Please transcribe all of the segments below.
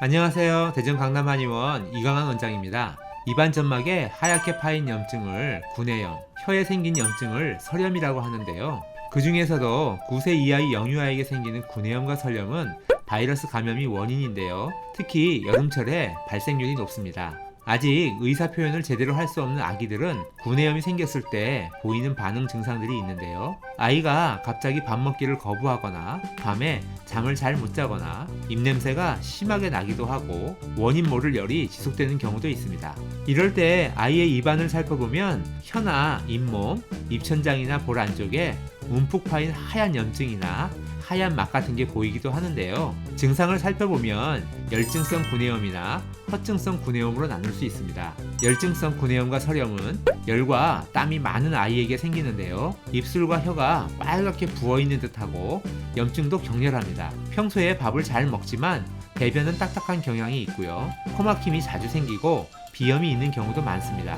안녕하세요. 대전 강남 한의원 이강한 원장입니다. 입안 점막에 하얗게 파인 염증을 구내염, 혀에 생긴 염증을 설염이라고 하는데요. 그 중에서도 9세 이하의 영유아에게 생기는 구내염과 설염은 바이러스 감염이 원인인데요. 특히 여름철에 발생률이 높습니다. 아직 의사 표현을 제대로 할 수 없는 아기들은 구내염이 생겼을 때 보이는 반응 증상들이 있는데요. 아이가 갑자기 밥 먹기를 거부하거나 밤에 잠을 잘 못 자거나 입냄새가 심하게 나기도 하고 원인 모를 열이 지속되는 경우도 있습니다. 이럴 때 아이의 입안을 살펴보면 혀나 잇몸, 입천장이나 볼 안쪽에 움푹 파인 하얀 염증이나 하얀 막 같은 게 보이기도 하는데요. 증상을 살펴보면 열증성 구내염이나 허증성 구내염으로 나눌 수 있습니다. 열증성 구내염과 설염은 열과 땀이 많은 아이에게 생기는데요. 입술과 혀가 빨갛게 부어 있는 듯하고 염증도 격렬합니다. 평소에 밥을 잘 먹지만 배변은 딱딱한 경향이 있고요. 코막힘이 자주 생기고 비염이 있는 경우도 많습니다.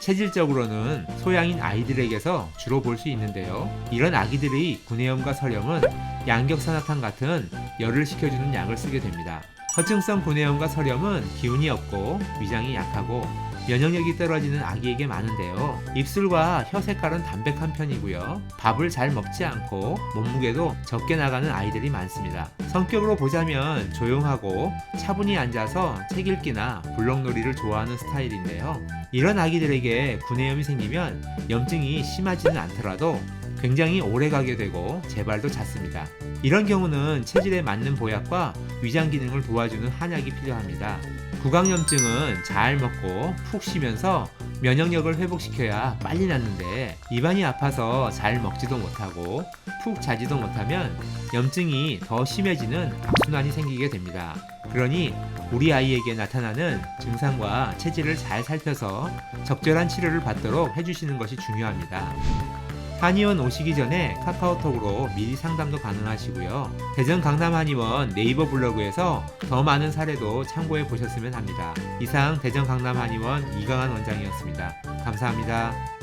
체질적으로는 소양인 아이들에게서 주로 볼 수 있는데요. 이런 아기들의 구내염과 설염은 양격산화탄 같은 열을 식혀주는 약을 쓰게 됩니다. 허증성 구내염과 설염은 기운이 없고 위장이 약하고 면역력이 떨어지는 아기에게 많은데요. 입술과 혀 색깔은 담백한 편이고요. 밥을 잘 먹지 않고 몸무게도 적게 나가는 아이들이 많습니다. 성격으로 보자면 조용하고 차분히 앉아서 책 읽기나 블록놀이를 좋아하는 스타일인데요. 이런 아기들에게 구내염이 생기면 염증이 심하지는 않더라도 굉장히 오래 가게 되고 재발도 잦습니다. 이런 경우는 체질에 맞는 보약과 위장 기능을 도와주는 한약이 필요합니다. 구강염증은 잘 먹고 푹 쉬면서 면역력을 회복시켜야 빨리 낫는데 입안이 아파서 잘 먹지도 못하고 푹 자지도 못하면 염증이 더 심해지는 악순환이 생기게 됩니다. 그러니 우리 아이에게 나타나는 증상과 체질을 잘 살펴서 적절한 치료를 받도록 해주시는 것이 중요합니다. 한의원 오시기 전에 카카오톡으로 미리 상담도 가능하시고요. 대전 강남 한의원 네이버 블로그에서 더 많은 사례도 참고해 보셨으면 합니다. 이상 대전 강남 한의원 이강한 원장이었습니다. 감사합니다.